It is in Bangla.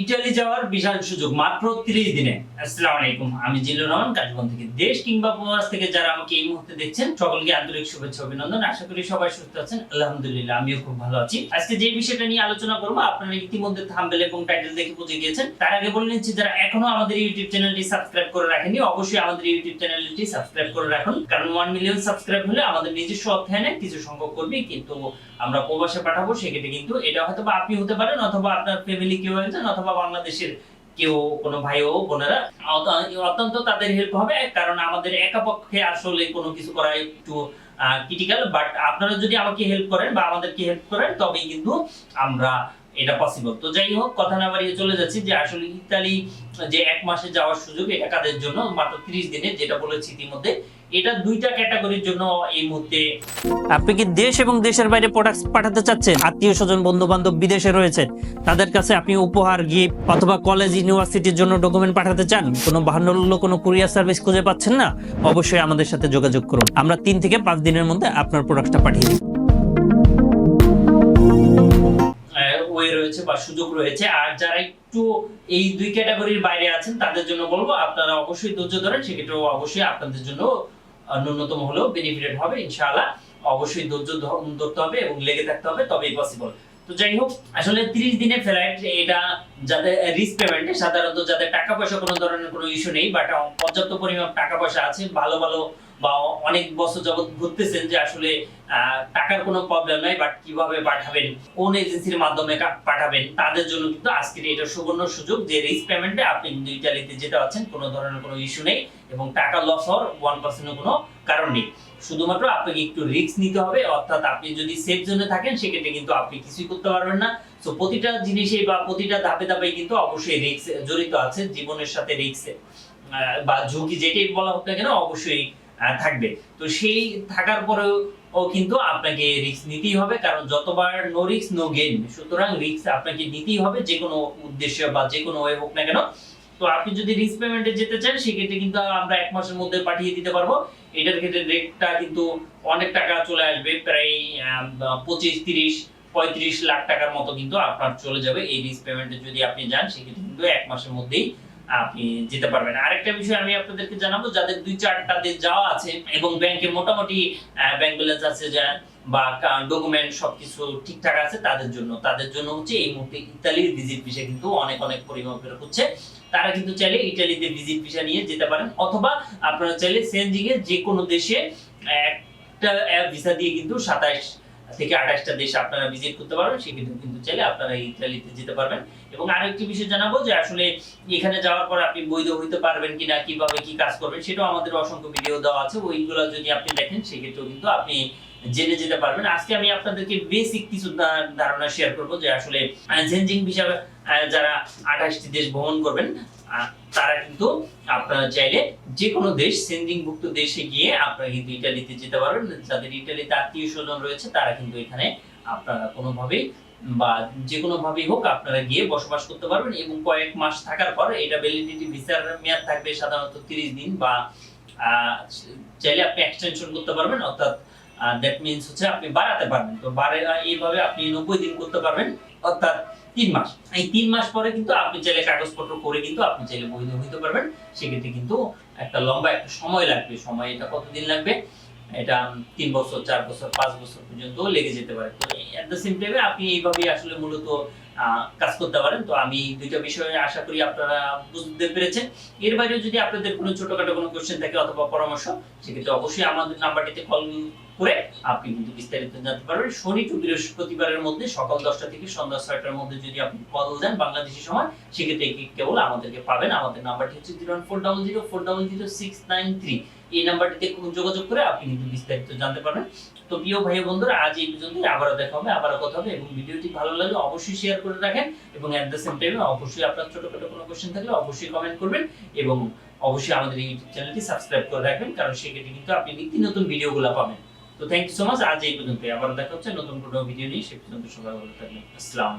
ইটালি যাওয়ার বিশাল সুযোগ। মাত্র 30 দিনে। আসসালামু আলাইকুম। আমি জিল্লুর রহমান কাশগঞ্জ থেকে দেশ কিংবা প্রবাস থেকে যারা আমাকে এই মুহূর্তে দেখছেন, সকলকে আন্তরিক শুভেচ্ছা, অভিনন্দন। আশা করি সবাই সুস্থ আছেন। আলহামদুলিল্লাহ, আমিও খুব ভালো আছি। আজকে যে বিষয়টা নিয়ে আলোচনা করব, আপনারা ইতিমধ্যে থাম্বেল এবং টাইটেল দেখে বুঝে গিয়েছেন। তার আগে বলে নিচ্ছি, যারা এখনও আমাদের ইউটিউব চ্যানেলটি সাবস্ক্রাইব করে রাখেনি অবশ্যই আমাদের ইউটিউব চ্যানেলটি সাবস্ক্রাইব করে রাখুন। কারণ ওয়ান মিলিয়ন সাবস্ক্রাইব হলে আমাদের নিজস্ব অধ্যায়নে কিছু সংখ্যক করবি কিন্তু আমরা প্রবাসে পাঠাবো। সেক্ষেত্রে কিন্তু এটা হয়তো আপনি হতে পারেন, অথবা আপনার ফ্যামিলি কেউ একজন, অথবা বাংলাদেশের কেউ, কোনো ভাই ও বোনেরা অত্যন্ত তাদের হেল্প হবে, কারণ আমাদের একা পক্ষে আসলে কোনো কিছু করা একটু ক্রিটিক্যাল বাট আপনারা যদি আমাকে হেল্প করেন বা আমাদেরকে হেল্প করেন, তবেই কিন্তু আমরা এটা পসিবল তো যাই হোক, কথা না বাড়িয়ে চলে যাচ্ছি যে আসলে ইতালি যে এক মাসে যাওয়ার সুযোগ, এটা কাদের জন্য? মাত্র 30 দিনে, যেটা বলেছি ইতিমধ্যে এটা দুইটা ক্যাটাগরির জন্য এই মুহূর্তে আপনি কি দেশ এবং দেশের বাইরে প্রোডাক্ট পাঠাতে চাচ্ছেন? আত্মীয় স্বজন বন্ধু বান্ধব বিদেশে রয়েছে। তাদের কাছে আপনি উপহার গিফট অথবা কলেজ ইউনিভার্সিটির জন্য ডকুমেন্ট পাঠাতে চান? কোনো বাহান্ন কোনো কুরিয়ার সার্ভিস খুঁজে পাচ্ছেন না? অবশ্যই আমাদের সাথে যোগাযোগ করুন। আমরা তিন থেকে পাঁচ দিনের মধ্যে আপনার প্রোডাক্টটা পাঠিয়ে দিই। ওয়ে রয়েছে বা সুযোগ রয়েছে। আর যারা একটু এই দুই ক্যাটাগরির বাইরে আছেন তাদের জন্য বলব আপনারা অবশ্যই ধৈর্য ধরেন সেক্ষেত্রে অবশ্যই আপনাদের জন্য ন্যূনতম হলেও বেনিফিটেড হবে, ইনশাআল্লাহ। অবশ্যই ধৈর্য ধরতে হবে এবং লেগে থাকতে হবে, তবেই পসিবল তো যাই হোক, আসলে 30 দিনের ফ্লাইট এটা যাদের রিস্ক পেমেন্টে সাধারণত যাদের টাকা পয়সা কোনো ধরনের কোনো ইস্যু নেই বাট পর্যাপ্ত পরিমাণ টাকা পয়সা আছে, ভালো ভালো বা অনেক বছর যাবত ঘুরতেছেন যে আসলে টাকার কোনো প্রবলেম নাই বাট কীভাবে পাঠাবেন, কোন এজেন্সির মাধ্যমে পাঠাবেন, তাদের জন্য কিন্তু আজকের এটা সুবর্ণ সুযোগ যে রিস্ক পেমেন্টে আপনি কিন্তু ইটালিতে যেতে পারছেন, কোনো ধরনের কোনো ইস্যু নেই এবং টাকা লস হওয়ার ওয়ান পার্সেন্টও কোনো কারণ নেই। শুধুমাত্র আপনাকে একটু রিস্ক নিতে হবে, অর্থাৎ আপনি যদি সেফ জোনে থাকেন, সেক্ষেত্রে কিন্তু আপনি কিছুই করতে পারবেন না। তো প্রতিটা জিনিসে বা প্রতিটা ধাপে ধাপে কিন্তু অবশ্যই রিস্ক জড়িত আছে, জীবনের সাথে রিস্ক বা ঝুঁকি যেটাই বলা হোক না কেন অবশ্যই থাকবে। তো সেই থাকার পরেও ও কিন্তু আপনাকে রিস্ক নিতেই হবে, কারণ যতবার নো রিস্ক নো গেইন সুতরাং রিস্ক আপনাকে নিতেই হবে যে কোনো উদ্দেশ্য বা যে কোনো ওয়ে হোক না কেন। তো আপনি যদি রিস্ক পেমেন্টে যেতে চান, সেক্ষেত্রে কিন্তু আমরা এক মাসের মধ্যে পাঠিয়ে দিতে পারব। এটার ক্ষেত্রে রেটটা কিন্তু অনেক টাকা চলে আসবে, প্রায় পঁচিশ, তিরিশ পঁয়ত্রিশ লাখ টাকার মতো কিন্তু আপনার চলে যাবে। এই রিস্ক পেমেন্টে যদি আপনি যান, সেক্ষেত্রে কিন্তু এক মাসের মধ্যেই আপনি যেতে পারবেন। আরেকটা বিষয় আমি আপনাদেরকে জানাব, যাদের দুই চারটা দেশ যাওয়া আছে এবং ব্যাংকে মোটামুটি ব্যাংক ব্যালেন্স আছে যা, বা ডকুমেন্ট সবকিছু ঠিকঠাক আছে তাদের জন্য। তাদের জন্য হচ্ছে এই মুহূর্তে ইতালির ভিজিট ভিসা কিন্তু অনেক অনেক পরিমাণ বের হচ্ছে। তারা কিন্তু চাইলে ইটালিতে ভিজিট ভিসা নিয়ে যেতে পারেন, অথবা আপনারা চাইলে সেনজিং এর যে কোনো দেশে একটা ভিসা দিয়ে কিন্তু সাতাইশ থেকে আঠাশটা দেশ আপনারা ভিজিট করতে পারবেন সেক্ষেত্রে কিন্তু চাইলে আপনারা ইতালিতে যেতে পারবেন। এবং আরেকটি বিষয় জানাব যে আসলে এখানে যাওয়ার পর আপনি বৈধ হইতে পারবেন কিনা, কীভাবে কি কাজ করবেন, সেটাও আমাদের অসংখ্য ভিডিও দেওয়া আছে। ওইগুলো যদি আপনি দেখেন, সেক্ষেত্রেও কিন্তু আপনি জেনে যেতে পারবেন। আজকে আমি আপনাদেরকে বেসিক কিছু ধারণা শেয়ার করব যে আসলে জেনজিং হিসাবে যারা আঠাশটি দেশ ভ্রমণ করবেন তারা কিন্তু আপনারা চাইলে যে কোনো দেশ সেন্ডিং ভুক্ত দেশে গিয়ে আপনারা কিন্তু ইটালিতে যেতে পারবেন। যাদের ইটালিতে আত্মীয় স্বজন রয়েছে, তারা কিন্তু এখানে আপনারা কোনোভাবেই বা যে কোনো ভাবেই হোক আপনারা গিয়ে বসবাস করতে পারবেন এবং কয়েক মাস থাকার পর এটা ভ্যালিডিটি ভিসার মেয়াদ থাকবে সাধারণত তিরিশ দিন বা চাইলে আপনি এক্সটেনশন করতে পারবেন, অর্থাৎ দ্যাট মিনস হচ্ছে আপনি বাড়াতে পারবেন। তো বাড়ে, এইভাবে আপনি নব্বই দিন করতে পারবেন, অর্থাৎ তিন মাস। এই তিন মাস পরে কিন্তু আপনি চাইলে কাগজপত্র করে কিন্তু আপনি চাইলে বৈধ হইতে পারবেন। সেক্ষেত্রে কিন্তু একটা লম্বা একটা সময় লাগবে। সময় এটা কতদিন লাগবে? এটা তিন বছর, চার বছর, পাঁচ বছর পর্যন্ত লেগে যেতে পারে। তো এট দ্য সেম টাইমে আপনি এইভাবেই আসলে মূলত কাজ করতে পারেন। তো আমি দুইটা বিষয়ে আশা করি আপনারা বুঝতে পেরেছেন। এর বাইরেও যদি আপনাদের কোনো ছোটখাটো কোনো কোশ্চেন থাকে অথবা পরামর্শ, সেক্ষেত্রে অবশ্যই আমাদের নাম্বারটিতে কল করে আপনি কিন্তু বিস্তারিত জানতে পারবেন। শনি টু বৃহস্পতিবারের মধ্যে সকাল দশটা থেকে সন্ধ্যা ছয়টার মধ্যে যদি আপনি কল দেন বাংলাদেশি সময়, সেক্ষেত্রে কেবল আমাদেরকে পাবেন। আমাদের নাম্বারটি হচ্ছে zero four double zero, four double zero six nine three. এই নাম্বারটিতে যোগাযোগ করে আপনি কিন্তু বিস্তারিত জানতে পারবেন। তো প্রিয় ভাই বন্ধুরা, আজ এই পর্যন্ত আবারও দেখা হবে, আবারও কথা হবে এবং ভিডিওটি ভালো লাগলে অবশ্যই শেয়ার করে রাখেন এবং অ্যাট দ্য সেম টাইমে অবশ্যই আপনার ছোটখাটো কোনো কোশ্চেন থাকলে অবশ্যই কমেন্ট করবেন এবং অবশ্যই আমাদের ইউটিউব চ্যানেলটি সাবস্ক্রাইব করে রাখবেন, কারণ সেক্ষেত্রে কিন্তু আপনি নিত্য নতুন ভিডিওগুলো পাবেন। তো থ্যাংক ইউ সো মাচ আজ এই পর্যন্ত আবার দেখা হচ্ছে নতুন কোনো ভিডিও নিয়ে। সে পর্যন্ত সবাই ভালো থাকবেন। আসসালামু